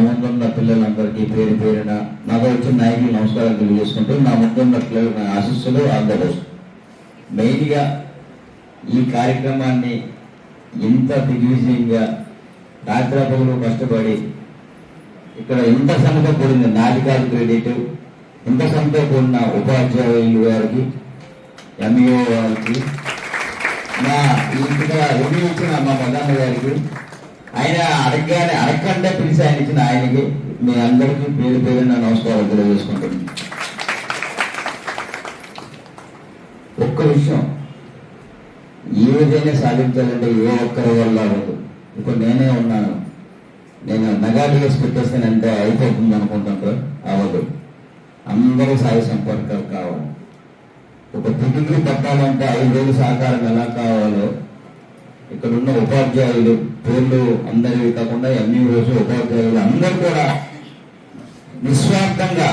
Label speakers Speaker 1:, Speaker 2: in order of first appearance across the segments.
Speaker 1: ముందున్న పిల్లలందరికీ పేరు పేరున నాకు వచ్చిన నాయకులు నమస్కారం తెలియజేసుకుంటూ నా ముందున్న పిల్లల నా ఆశస్సులు అందబోసు మెయిన్గా ఈ కార్యక్రమాన్ని ఇంత దిగ్విజయంగా రాత్రాపగులు కష్టపడి ఇక్కడ ఇంత శ్రమతో కూడిన నాటికాల క్రెడిట్ ఇంత శ్రమతో కూడిన ఉపాధ్యాయులు గారికి ఎంఈఓ వారికి మా ఇక్కడ రివ్యూ ఇచ్చిన మా ప్రధాన గారికి ఆయన అడగగానే అడగకుండా పిలిచి ఆయన ఇచ్చిన ఆయనకి మీ అందరికీ పేరు పేరు నా నమస్కారాలు తెలియజేసుకుంటుంది ఒక్క విషయం ఏదైనా సాధించాలంటే ఏ ఒక్కరి వల్ల అవ్వదు. ఇప్పుడు నేనే ఉన్నాను. నేను నగాడిగేసి పెట్టేస్తానంటే అయిపోతుంది అనుకుంటుంటే అవ్వదు. అందరూ సాయి సంపర్కాలు కావాలి. ఒక డిగ్రీ పట్టాలంటే ఐదు వేలు సహకారం ఎలా కావాలి? ఇక్కడ ఉన్న ఉపాధ్యాయులు పేర్లు అందరివి కాకుండా ఎంఈఓస్ ఉపాధ్యాయులు అందరూ కూడా నిస్వార్థంగా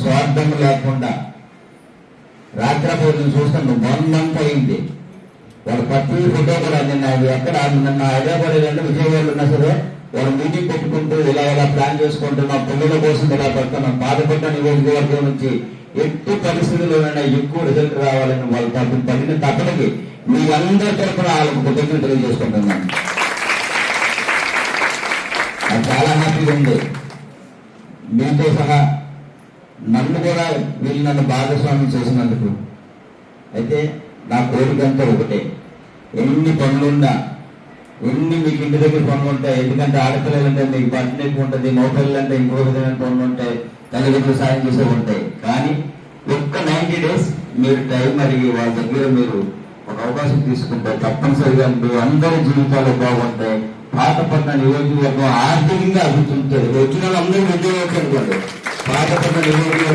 Speaker 1: స్వార్థం లేకుండా రాత్రపోతులు చూస్తాను వన్ మంత్ అయింది. వాడు ప్రతి ఫోటో కూడా నిన్న అది ఎక్కడ నిన్న హైదరాబాద్ అంటే విజయవాడలో ఉన్నా సరే వాళ్ళు మీటింగ్ పెట్టుకుంటూ ఇలా ఇలా ప్లాన్ చేసుకుంటూ మా పిల్లల కోసం ఇలా పెడుతున్నాం బాధపడ్డ నియోజకవర్గం నుంచి ఎట్టి పరిస్థితుల్లోనైనా ఎక్కువ రిజల్ట్ రావాలని వాళ్ళు తప్ప పడిన తప్పనికి మీ అందరి తరఫున వాళ్ళకు కృతజ్ఞతలు తెలియజేసుకుంటున్నాను. నాకు చాలా హ్యాపీగా ఉంది. మీతో సహా నన్ను కూడా వీళ్ళు నన్ను భాగస్వామ్యం చేసినందుకు. అయితే నా కోరిక అంతా ఒకటే. ఎన్ని పనులున్నా ఎన్ని మీకు ఇంటి దగ్గర పనులు ఉంటాయి ఎందుకంటే ఆడపిల్లలు అంటే మీకు బట్టలు ఎక్కువ ఉంటుంది మగపిల్లలు అంటే ఇంకో విధమైన పనులు ఉంటాయి తల్లిదండ్రులు సాయం చేసే ఉంటాయి. కానీ ఒక్క నైంటీ డేస్ మీరు టైం అడిగి వాళ్ళ దగ్గర మీరు ఒక అవకాశం తీసుకుంటే తప్పనిసరిగా మీ అందరి జీవితాలు బాగుంటాయి. పాతపట్న నియోజకవర్గం ఆర్థికంగా అభివృద్ధి ఉంటుంది వచ్చిన వాళ్ళందరూ ఉద్యోగం అనుకోండి. పాతపట్న నియోజకవర్గం